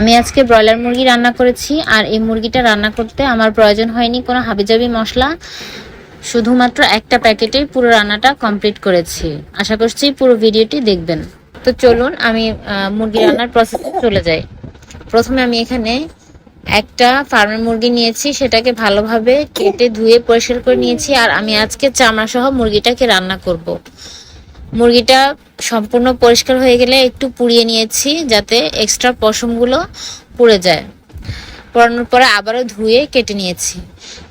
আমি আজকে ব্রয়লার মুরগি রান্না করেছি, আর এই মুরগিটা রান্না করতে আমার প্রয়োজন হয়নি কোনো হাবিজাবি মশলা। শুধুমাত্র একটা প্যাকেটেই পুরো রান্নাটা কমপ্লিট করেছি। আশা করছি পুরো ভিডিওটি দেখবেন। তো চলুন আমি মুরগি রান্নার প্রসেসে চলে যাই। প্রথমে আমি এখানে একটা ফার্মের মুরগি নিয়েছি, সেটাকে ভালোভাবে কেটে ধুয়ে পরিষ্কার করে নিয়েছি, আর আমি আজকে চামড়া সহ মুরগিটাকে রান্না করব। মুরগিটা সম্পূর্ণ পরিষ্কার হয়ে গেলে একটু পুড়িয়ে নিয়েছি যাতে এক্সট্রা পশমগুলো পুড়ে যায়। পড়ানোর পরে আবারও ধুয়ে কেটে নিয়েছি।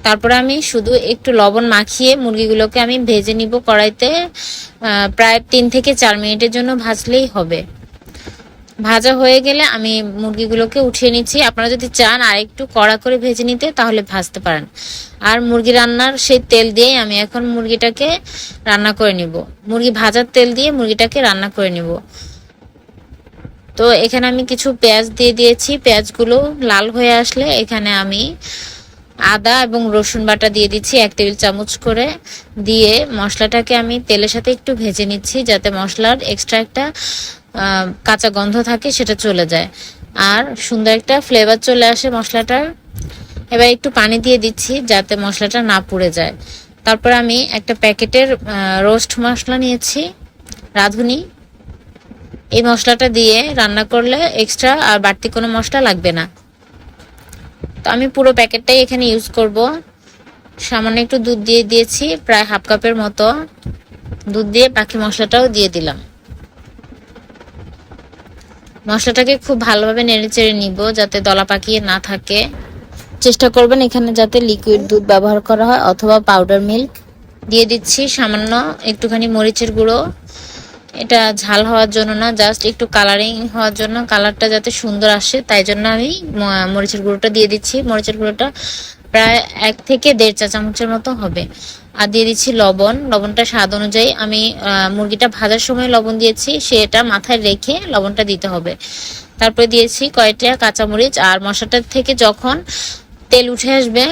তারপরে আমি শুধু একটু লবণ মাখিয়ে মুরগিগুলোকে আমি ভেজে নিব কড়াইতে প্রায় তিন থেকে চার মিনিটের জন্য ভাজলেই হবে। ভাজা হয়ে গেলে আমি মুরগিগুলোকে উঠিয়ে নিচ্ছি। আপনারা যদি চান আর একটু কড়া করে ভেজে নিতে, তাহলে ভাজতে পারেন। আর মুরগি রান্নার সেই তেল দিয়েই আমি এখন মুরগিটাকে রান্না করে নিব। মুরগি ভাজার তেল দিয়ে মুরগিটাকে রান্না করে নিব। তো এখানে আমি কিছু পেঁয়াজ দিয়ে দিয়েছি। পেঁয়াজগুলো লাল হয়ে আসলে এখানে আমি আদা এবং রসুন বাটা দিয়ে দিচ্ছি এক টেবিল চামচ করে। দিয়ে মশলাটাকে আমি তেলের সাথে একটু ভেজে নিচ্ছি, যাতে মশলার এক্সট্রা একটা কাঁচা গন্ধ থাকে, সেটা চলে যায়। আর সুন্দর একটা ফ্লেভার চলে আসে মশলাটার। এবার একটু পানি দিয়ে দিচ্ছি যাতে মশলাটা না পুড়ে যায়। তারপর আমি একটা প্যাকেটের রোস্ট মশলা নিয়েছি, রাঁধুনি। এই মশলাটা দিয়ে রান্না করলে এক্সট্রা আর বাড়তি কোনো মশলা লাগবে না। তো আমি পুরো প্যাকেটটাই এখানে ইউজ করব। সামান্য একটু দুধ দিয়ে দিয়েছি, প্রায় হাফ কাপের মতো দুধ দিয়ে বাকি মশলাটাও দিয়ে দিলাম। মশলাটাকে খুব ভালোভাবে নেড়ে চেড়ে নিব যাতে দলা পাকিয়ে না থাকে। চেষ্টা করবেন এখানে যাতে লিকুইড দুধ ব্যবহার করা হয় অথবা পাউডার মিল্ক দিয়ে দিচ্ছি সামান্য একটুখানি মরিচের গুঁড়ো। এটা ঝাল হওয়ার জন্য না জাস্ট একটু কালারিং হওয়ার জন্য। কালারটা যাতে সুন্দর আসে, তাই জন্য আমি মরিচের গুঁড়োটা দিয়ে দিচ্ছি। মরিচের গুঁড়োটা প্রায় এক থেকে দেড় চা চামচের মতো হবে। আর দিয়ে দিচ্ছি লবণ। লবণটা স্বাদ অনুযায়ী আমি মুরগিটা ভাজার সময় লবণ দিয়েছি। সেটা মাথায় রেখে লবণটা দিতে হবে। তারপরে দিয়েছি কয়েকটা কাঁচামরিচ। আর মশলাটার থেকে যখন তেল উঠে আসবে,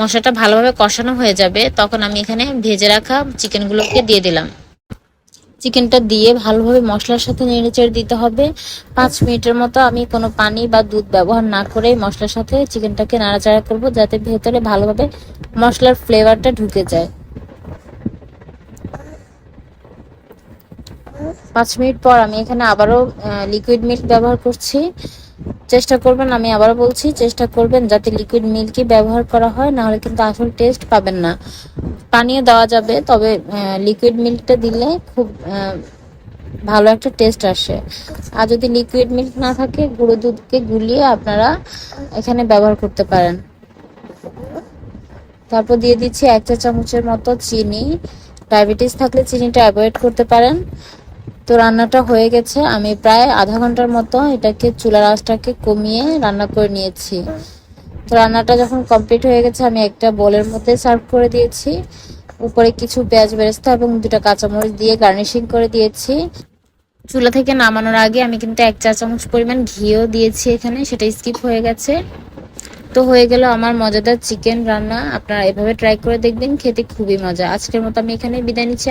মশলাটা ভালোভাবে কষানো হয়ে যাবে, তখন আমি এখানে ভেজে রাখা চিকেনগুলোকে দিয়ে দিলাম। চিকেনটা দিয়ে ভালোভাবে মশলার সাথে নেড়েচেড়ে দিতে হবে। পাঁচ মিনিটের মতো আমি কোনো পানি বা দুধ ব্যবহার না করে মশলার সাথে চিকেনটাকে নাড়াচাড়া করব, যাতে ভেতরে ভালোভাবে মশলার ফ্লেভারটা ঢুকে যায়। পাঁচ মিনিট পর আমি এখানে আবারও লিকুইড মিল্ক ব্যবহার করছি। চেষ্টা করবেন, আমি আবারও বলছি, চেষ্টা করবেন যাতে লিকুইড মিল্কই ব্যবহার করা হয়, নাহলে কিন্তু আসল টেস্ট পাবেন না। পানীয় দেওয়া যাবে, তবে লিকুইড মিল্কটা দিলে খুব ভালো একটা টেস্ট আসে। আর যদি লিকুইড মিল্ক না থাকে, গুঁড়ো দুধকে গুলিয়ে আপনারা এখানে ব্যবহার করতে পারেন। তারপর দিয়ে দিচ্ছি এক চা চামচের মতো চিনি। ডায়াবেটিস থাকলে চিনিটা অ্যাভয়েড করতে পারেন। তো রান্নাটা হয়ে গেছে। আমি প্রায় আধা ঘণ্টার মতো এটাকে, চুলার আঁচটাকে কমিয়ে রান্না করে নিয়েছি। তো রান্নাটা যখন কমপ্লিট হয়ে গেছে, আমি একটা বোলের মধ্যে সার্ভ করে দিয়েছি। উপরে কিছু পেঁয়াজ বেরেস্তা এবং দুটো কাঁচামরিচ দিয়ে গার্নিশিং করে দিয়েছি। চুলা থেকে নামানোর আগে আমি কিন্তু এক চা চামচ পরিমাণ ঘিও দিয়েছি এখানে, সেটা স্কিপ হয়ে গেছে। তো হয়ে গেল আমার মজাদার চিকেন রান্না। আপনারা এভাবে ট্রাই করে দেখবেন, খেতে খুবই মজা। আজকের মতো আমি এখানে বিদায় নিচ্ছি।